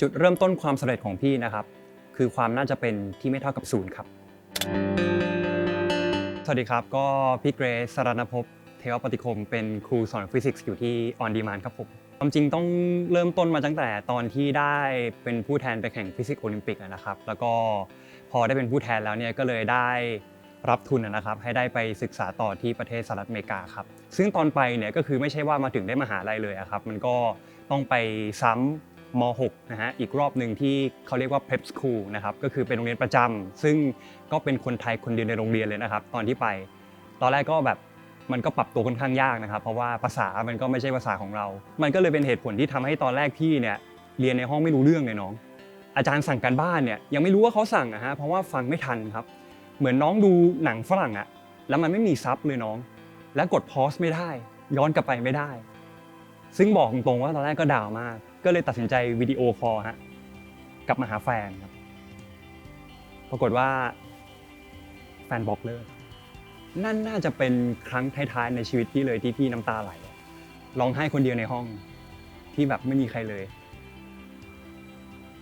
จุดเริ่มต้นความสำเร็จของพี่นะครับ คือความน่าจะเป็นที่ไม่เท่ากับศูนย์ครับ สวัสดีครับ ก็พี่เกรซสรณภพเทวปฏิคม เป็นครูสอนฟิสิกส์อยู่ที่ออนดีมานครับผมความจริงต้องเริ่มต้นมาตั้งแต่ตอนที่ได้เป็นผู้แทนไปแข่งฟิสิกส์โอลิมปิกนะครับ แล้วก็พอได้เป็นผู้แทนแล้วเนี่ยก็เลยได้รับทุนนะครับ ให้ได้ไปศึกษาต่อที่ประเทศสหรัฐอเมริกาครับ ซึ่งตอนไปเนี่ยก็คือไม่ใช่ว่ามาถึงได้มหาลัยเลยอะครับ มันก็ต้องไปซ้ำ ม .6 นะฮะอีกรอบหนึ่งที่เขาเรียกว่า prep school นะครับก็คือเป็นโรงเรียนประจำซึ่งก็เป็นคนไทยคนเดียวในโรงเรียนเลยนะครับ ตอนที่ไป ตอนแรกก็แบบมันก็ปรับตัวค่อนข้างยากนะครับ เพราะว่าภาษามันก็ไม่ใช่ภาษาของเรา มันก็เลยเป็นเหตุผลที่ทำให้ตอนแรกพี่เนี่ยเรียนในห้องไม่รู้เรื่องเลยน้อง อาจารย์สั่งการบ้านเนี่ยยังไม่รู้ว่าเขาสั่งอะฮะเพราะว่าฟังไม่ทันครับ เหมือนน้องดูหนังฝรั่งอะแล้วมันไม่มีซับเลยน้อง แล้วกดพอยส์ไม่ได้ ย้อนกลับไปไม่ได้ ซึ่งบอกตรงๆว่าตอนแรกก็ด่าวมาก ก็เลยตัดสินใจวิดีโอคอลฮะกลับมาหาแฟนครับ ปรากฏว่าแฟนบอกเลิกนั่นน่าจะเป็นครั้งท้ายๆในชีวิตพี่เลยที่พี่น้ำตาไหลร้องไห้คนเดียวในห้องที่แบบไม่มีใครเลย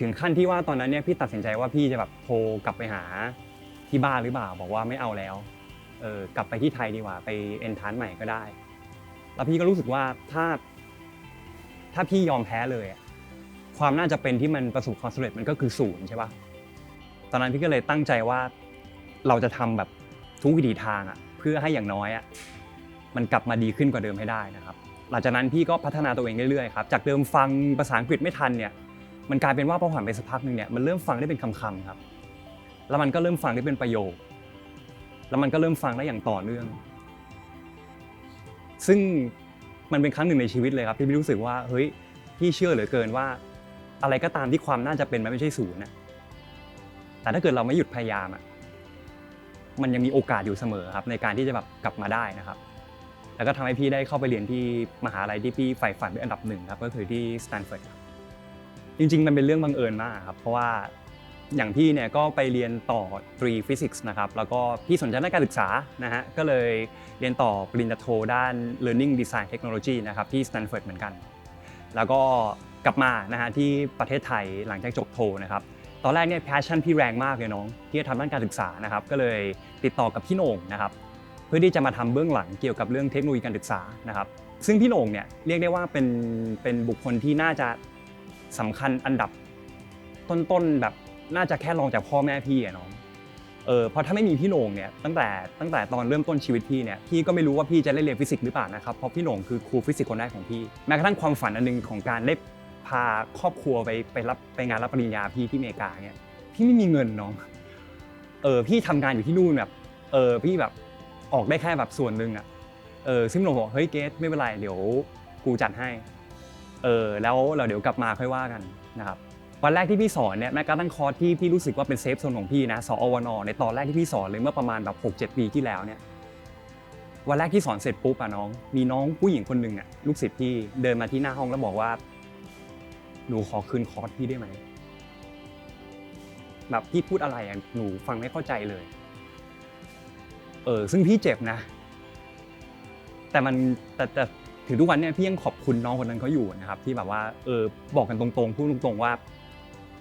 ถึงขั้นที่ว่าตอนนั้นเนี่ยพี่ตัดสินใจว่าพี่จะแบบโทรกลับไปหาที่บ้านหรือเปล่าบอกว่าไม่เอาแล้วเออกลับไปที่ไทยดีกว่าไปเอนทานใหม่ก็ได้ แล้วพี่ก็รู้สึกว่าถ้า ถ้าพี่ยอมแพ้เลยอะความน่าจะเป็นที่มันประสบความสำเร็จมันก็คือศูนย์ใช่ปะตอนนั้นพี่ก็เลยตั้งใจว่าเราจะทำแบบทุกวิถีทางอะเพื่อให้อย่างน้อยอะมันกลับมาดีขึ้นกว่าเดิมให้ได้นะครับ หลังจากนั้นพี่ก็พัฒนาตัวเองเรื่อยๆครับจากเดิมฟังภาษาอังกฤษไม่ทันเนี่ยมันกลายเป็นว่าพอผ่านไปสักพักหนึ่งเนี่ยมันเริ่มฟังได้เป็นคำๆครับ แล้วมันก็เริ่มฟังได้เป็นประโยค แล้วมันก็เริ่มฟังได้อย่างต่อเนื่อง ซึ่ง มันเป็นครั้งหนึ่งในชีวิตเลยครับที่พี่รู้สึกว่าเฮ้ยพี่เชื่อเหลือเกินว่า อะไรก็ตามที่ความน่าจะเป็นมันไม่ใช่ศูนย์นะแต่ถ้าเกิดเราไม่หยุดพยายามอะมันยังมีโอกาสอยู่เสมอครับในการที่จะแบบกลับมาได้นะครับ แล้วก็ทำให้พี่ได้เข้าไปเรียนที่มหาลัยที่พี่ใฝ่ฝันเป็นอันดับหนึ่งครับก็คือที่สแตนฟอร์ดครับจริงๆ มันเป็นเรื่องบังเอิญมากครับเพราะว่า อย่างพี่เนี่ยก็ไปเรียนต่อตรีฟิสิกส์นะครับแล้วก็พี่สนใจด้านการศึกษานะฮะก็เลยเรียนต่อปริญญาโทด้าน Learning Design Technology นะครับที่สแตนฟอร์ดเหมือนกัน แล้วก็กลับมานะฮะที่ประเทศไทยหลังจากจบโทนะครับตอนแรกเนี่ยแพชชั่นพี่แรงมากเลยน้องที่จะทำด้านการศึกษานะครับก็เลยติดต่อกับพี่โหน่งนะครับเพื่อที่จะมาทำเบื้องหลังเกี่ยวกับเรื่องเทคโนโลยีการศึกษานะครับซึ่งพี่โหน่งเนี่ยเรียกได้ว่าเป็นเป็นบุคคลที่น่าจะสำคัญอันดับต้นๆแบบ น่าจะแค่รองจากพ่อแม่พี่อะน้องเออเพราะถ้าไม่มีพี่โหน่งเนี่ยตั้งแต่ตั้งแต่ตอนเริ่มต้นชีวิตพี่เนี่ยพี่ก็ไม่รู้ว่าพี่จะได้เรียนฟิสิกส์หรือเปล่านะครับเพราะพี่โหน่งคือครูฟิสิกส์คนแรกของพี่แม้กระทั่งความฝันอันหนึงของการได้พาครอบครัวไปไปรับไปงานรับปริญญาพี่ที่อเมริกาเนี่ยพี่ไม่มีเงินน้องเออพี่ทำงานอยู่ที่นู่นแบบเออพี่แบบออกได้แค่แบบส่วนหนึ่งอะเออซึ่งโหน่งบอกเฮ้ยเกสไม่เป็นไรเดี๋ยวกูจัดให้เออแล้วเราเดี๋ยวกลับมาค่อยว่ากันนะครับ วันแรกที่พี่สอนเนี่ยแม้กระทั่งคอร์สที่พี่รู้สึกว่าเป็นเซฟโซนของพี่นะสอวนในตอนแรกที่พี่สอนเลยเมื่อประมาณแบบ 6 7 ปีที่แล้วเนี่ยวันแรกที่สอนเสร็จปุ๊บอะน้อง มีน้องผู้หญิงคนหนึ่งอะลูกศิษย์พี่เดินมาที่หน้าห้องแล้วบอกว่า หนูขอคืนคอร์สพี่ได้ไหมแบบพี่พูดอะไรอะหนูฟังไม่เข้าใจเลย เออซึ่งพี่เจ็บนะ แต่มันแต่แต่ถึงทุกวันเนี่ยพี่ยังขอบคุณน้องคนนั้นเขาอยู่นะครับ ที่แบบว่าเออบอกกันตรงๆพูดตรงๆว่า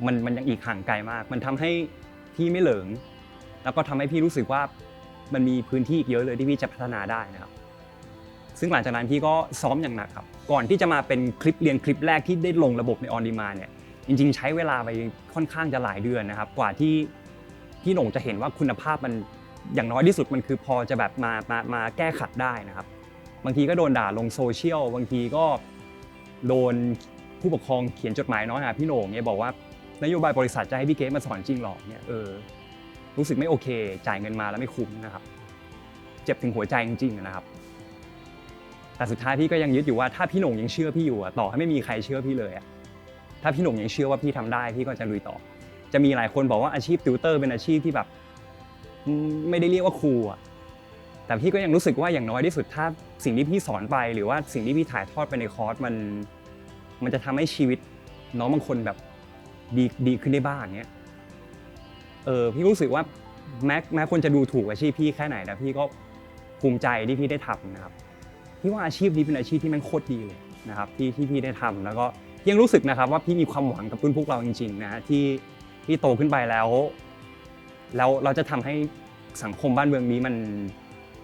มันมันยังอีกห่างไกลมาก มันทำให้พี่ไม่เหลิง แล้วก็ทำให้พี่รู้สึกว่ามันมีพื้นที่อีกเยอะเลยที่พี่จะพัฒนาได้นะครับ ซึ่งหลังจากนั้นพี่ก็ซ้อมอย่างหนักครับ ก่อนที่จะมาเป็นคลิปเรียนคลิปแรกที่ได้ลงระบบในออนดีมาเนี่ย จริง ๆ ใช้เวลาไปค่อนข้างจะหลายเดือนนะครับ กว่าที่พี่หนงจะเห็นว่าคุณภาพมันอย่างน้อยที่สุดมันคือพอจะแบบมามามาแก้ขัดได้นะครับ บางทีก็โดนด่าลงโซเชียล บางทีก็โดนผู้ปกครองเขียนจดหมายน้อยหาพี่โหน่งเนี่ยบอกว่า นโยบายบริษัทจะให้พี่เกสมาสอนจริงหรอเนี่ยเออรู้สึกไม่โอเค จ่ายเงินมาแล้วไม่คุ้มนะครับ เจ็บถึงหัวใจจริงๆนะครับ แต่สุดท้ายพี่ก็ยังยึดอยู่ว่าถ้าพี่หน่งยังเชื่อพี่อยู่อะต่อให้ไม่มีใครเชื่อพี่เลยอะถ้าพี่หน่งยังเชื่อว่าพี่ทำได้พี่ก็จะลุยต่อ จะมีหลายคนบอกว่าอาชีพติวเตอร์เป็นอาชีพที่แบบไม่ได้เรียกว่าครูอะแต่พี่ก็ยังรู้สึกว่าอย่างน้อยที่สุดถ้าสิ่งที่พี่สอนไปหรือว่าสิ่งที่พี่ถ่ายทอดไปในคอร์สมัน มันจะทำให้ชีวิตน้องบางคนแบบ ดีดีขึ้นได้บ้างเนี้ยเออพี่รู้สึกว่าแม้แม้คนจะดูถูกอาชีพพี่แค่ไหนนะพี่ก็ภูมิใจที่พี่ได้ทำนะครับพี่ว่าอาชีพนี้เป็นอาชีพที่แมันโคตรดีเลยนะครับที่ที่พี่ได้ทำแล้วก็ยังรู้สึกนะครับว่าพี่มีความหวังกับรุ่นพวกเราจริงๆนะที่ที่โตขึ้นไปแล้ว แล้วเราจะทำให้สังคมบ้านเมืองนี้มัน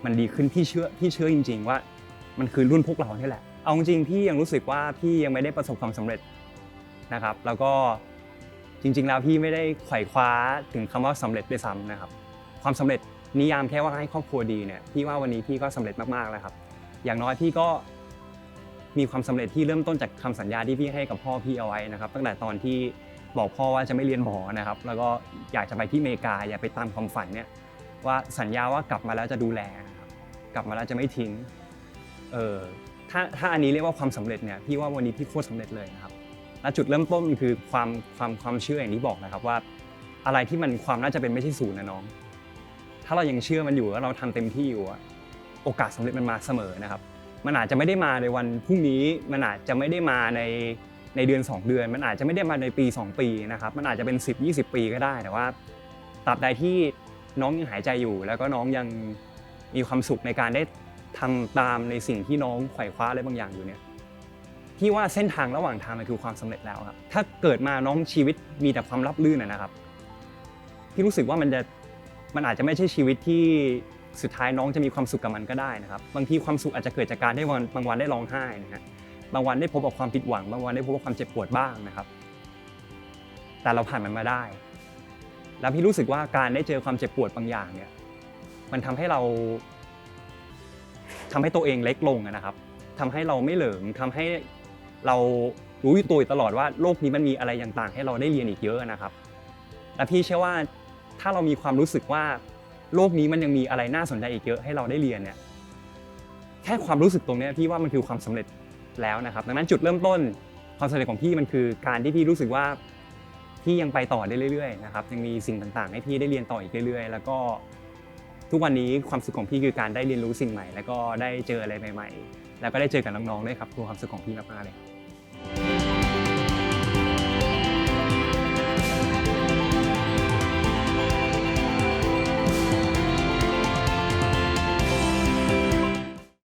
มันดีขึ้นพี่เชื่อพี่เชื่อจริง ๆ ว่ามันคือรุ่นพวกเรานี่แหละเอาจริงๆพี่ยังรู้สึกว่าพี่ยังไม่ได้ประสบความสำเร็จนะครับ แล้วก็ จริงๆแล้วพี่ไม่ได้ไขว่คว้าถึงคำว่าสำเร็จด้วยซ้ำนะครับ ความสำเร็จนิยามแค่ว่าให้ครอบครัวดีเนี่ยพี่ว่าวันนี้พี่ก็สำเร็จมากๆแล้วครับ อย่างน้อยพี่ก็มีความสำเร็จที่เริ่มต้นจากคำสัญญาที่พี่ให้กับพ่อพี่เอาไว้นะครับ ตั้งแต่ตอนที่บอกพ่อว่าจะไม่เรียนหมอนะครับ แล้วก็อยากจะไปที่อเมริกาอยากไปตามความฝันเนี่ยว่าสัญญาว่ากลับมาแล้วจะดูแลครับกลับมาแล้วจะไม่ทิ้งเออถ้าถ้าอันนี้เรียกว่าความสำเร็จเนี่ยพี่ว่าวันนี้พี่โคตรสำเร็จเลยนะ ครับและจุดเริ่มต้นคือความความความเชื่ออย่างที่บอกนะครับว่า อะไรที่มันความน่าจะเป็นไม่ใช่ศูนย์นะน้อง ถ้าเรายังเชื่อมันอยู่แล้วเราทำเต็มที่อยู่โอกาสสำเร็จมันมาเสมอนะครับ มันอาจจะไม่ได้มาในวันพรุ่งนี้มันอาจจะไม่ได้มาในในเดือน 2 เดือน มันอาจจะไม่ได้มาในปี 2 ปีนะครับ มันอาจจะเป็น 10 20 ปีก็ได้แต่ว่าตราบใดที่น้องยังหายใจอยู่ แล้วก็น้องยังมีความสุขในการได้ทำตามในสิ่งที่น้องไขว่คว้าอะไรบางอย่างอยู่เนี่ย พี่ว่าเส้นทางระหว่างทางมันคือความสำเร็จแล้วครับ ถ้าเกิดมาน้องชีวิตมีแต่ความรับลื่นนะครับพี่รู้สึกว่ามันจะมันอาจจะไม่ใช่ชีวิตที่สุดท้ายน้องจะมีความสุขกับมันก็ได้นะครับ บางทีความสุขอาจจะเกิดจากการได้วันบางวันได้ร้องไห้นะฮะบางวันได้พบกับความผิดหวัง บางวันได้พบกับความเจ็บปวดบ้างนะครับ แต่เราผ่านมันมาได้ แล้วพี่รู้สึกว่าการได้เจอความเจ็บปวดบางอย่างเนี่ย มันทำให้เราทำให้ตัวเองเล็กลงนะครับทำให้เราไม่เหลิงทำให้ เรารู้อยู่ตัวอยู่ตลอดว่าโลกนี้มันมีอะไรต่างๆให้เราได้เรียนอีกเยอะนะครับและพี่เชื่อว่าถ้าเรามีความรู้สึกว่าโลกนี้มันยังมีอะไรน่าสนใจอีกเยอะให้เราได้เรียนเนี่ยแค่ความรู้สึกตรงนี้พี่ว่ามันคือความสำเร็จแล้วนะครับดังนั้นจุดเริ่มต้นความสำเร็จของพี่มันคือการที่พี่รู้สึกว่าพี่ยังไปต่อได้เรื่อยๆนะครับยังมีสิ่งต่างๆ ให้พี่ได้เรียนต่ออีกเรื่อยๆ แล้วก็ทุกวันนี้ความสุขของพี่คือการได้เรียนรู้สิ่งใหม่ แล้วก็ได้เจออะไรใหม่ ๆ แล้วก็ได้เจอกับน้องๆด้วยครับคือความสุขของพี่มากๆเลยครับ